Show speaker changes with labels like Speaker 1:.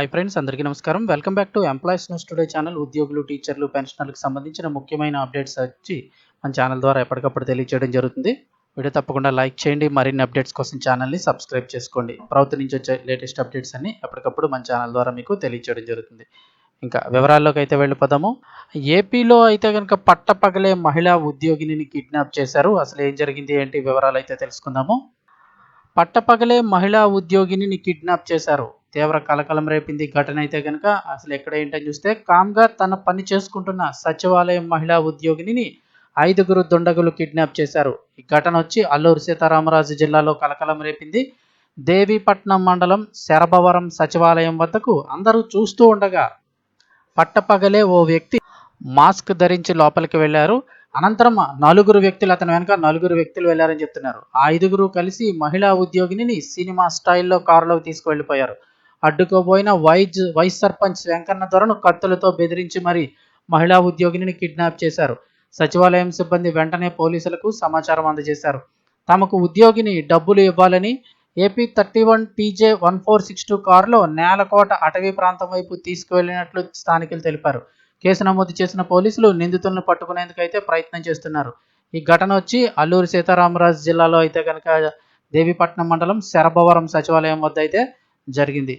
Speaker 1: High friends అందరికీ నమస్కారం. Welcome back to employees news today channel ఉద్యోగులు టీచర్లు పెన్షనర్లకు సంబంధించిన ముఖ్యమైన అప్డేట్స్ వచ్చి మన ఛానల్ ద్వారా ఎప్పటికప్పుడు తెలియజేయడం జరుగుతుంది. వీడియో తప్పకుండా లైక్ చేయండి. మరిన్ని అప్డేట్స్ కోసం ఛానల్ని సబ్స్క్రైబ్ చేసుకోండి. ప్రభుత్వం నుంచి వచ్చే లేటెస్ట్ అప్డేట్స్ అన్ని ఎప్పటికప్పుడు మన ఛానల్ ద్వారా మీకు తెలియజేయడం జరుగుతుంది. ఇంకా వివరాల్లోకి అయితే వెళ్ళిపోదాము. ఏపీలో అయితే కనుక పట్టపగలే మహిళా ఉద్యోగిని కిడ్నాప్ చేశారు. అసలు ఏం జరిగింది? ఏంటి? వివరాలు అయితే తెలుసుకుందాము. పట్టపగలే మహిళా ఉద్యోగిని కిడ్నాప్ చేశారు. తీవ్ర కలకలం రేపింది ఘటన అయితే కనుక అసలు ఎక్కడ ఏంటని చూస్తే కామ్గా తన పని చేసుకుంటున్న సచివాలయం మహిళా ఉద్యోగిని ఐదుగురు దుండగులు కిడ్నాప్ చేశారు. ఈ ఘటన వచ్చి అల్లూరు సీతారామరాజు జిల్లాలో కలకలం రేపింది. దేవీపట్నం మండలం శరభవరం సచివాలయం వద్దకు అందరూ చూస్తూ ఉండగా పట్టపగలే ఓ వ్యక్తి మాస్క్ ధరించి లోపలికి వెళ్ళారు. అనంతరం నలుగురు వ్యక్తులు అతని వెనుక నలుగురు వ్యక్తులు వెళ్ళారని చెప్తున్నారు. ఆ ఐదుగురు కలిసి మహిళా ఉద్యోగిని సినిమా స్టైల్లో కారులోకి తీసుకువెళ్ళిపోయారు. అడ్డుకోబోయిన వైజ్ వైస్ సర్పంచ్ వెంకన్న దొరను కత్తులతో బెదిరించి మరి మహిళా ఉద్యోగిని కిడ్నాప్ చేశారు. సచివాలయం సిబ్బంది వెంటనే పోలీసులకు సమాచారం అందజేశారు. తమకు ఉద్యోగిని డబ్బులు ఇవ్వాలని AP thirty one TJ one four six two కారులో నేలకోట అటవీ ప్రాంతం వైపు తీసుకువెళ్ళినట్లు స్థానికులు తెలిపారు. కేసు నమోదు చేసిన పోలీసులు నిందితులను పట్టుకునేందుకు అయితే ప్రయత్నం చేస్తున్నారు. ఈ ఘటన వచ్చి అల్లూరు సీతారామరాజు జిల్లాలో అయితే కనుక దేవీపట్నం మండలం శరభవరం సచివాలయం వద్ద అయితే జరిగింది.